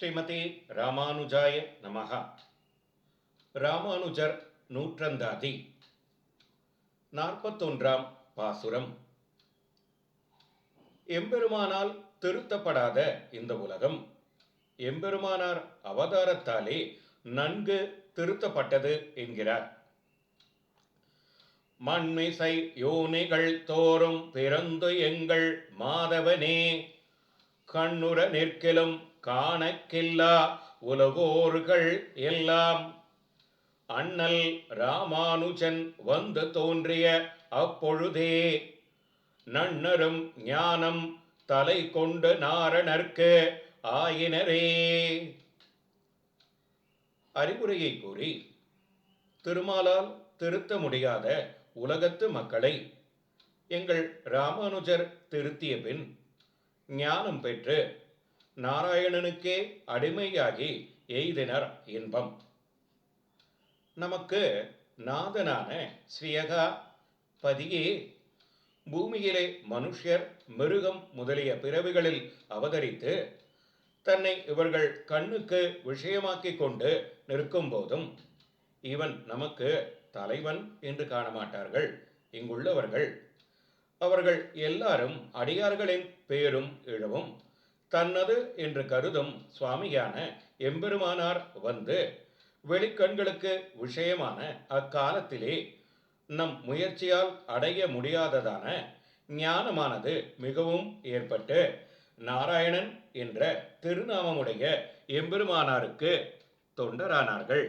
ஸ்ரீமதி ராமானுஜாய நமகா ராமானுஜர் நூற்றந்தாதி. நாற்பத்தொன்றாம் பாசுரம். எம்பெருமானால் திருத்தப்படாத இந்த உலகம். எம்பெருமானார் அவதாரத்தாலே நன்கு திருத்தப்பட்டது என்கிறார். மண்மிசை யோனிகள் தோறும் பிறந்து எங்கள் மாதவனே. கண்ணுற நிற்கிலும் காணக்கில்லா உலகோர்கள் எல்லாம். அண்ணல் ராமானுஜன் வந்து தோன்றிய அப்பொழுதே நன்னரும் ஞானம் தலை கொண்டு நாரணர்க்கு ஆயினரே. அறிவுரையை கூறி திருமாலால் திருத்த முடியாத உலகத்து மக்களை எங்கள் ராமானுஜர் திருத்திய பின் ஞானம் பெற்று நாராயணனுக்கே அடிமையாகி எய்தினர் இன்பம். நமக்கு நாதனான ஸ்ரீயகா பதியே பூமியிலே மனுஷர் மிருகம் முதலிய பிறவிகளில் அவதரித்து தன்னை இவர்கள் கண்ணுக்கு விஷயமாக்கிக் கொண்டு நிற்கும் போதும் இவன் நமக்கு தலைவன் என்று காணமாட்டார்கள். இங்குள்ளவர்கள் அவர்கள் எல்லாரும் அடியார்களின் பேரும் இழவும் தன்னது என்று கருதும் சுவாமியான எம்பெருமானார் வந்து வெளிக்கண்களுக்கு விஷயமான அக்காலத்திலே நம் முயற்சியால் அடைய முடியாததான ஞானமானது மிகவும் ஏற்பட்டு நாராயணன் என்ற திருநாமமுடைய எம்பெருமானாருக்கு தொண்டரானார்கள்.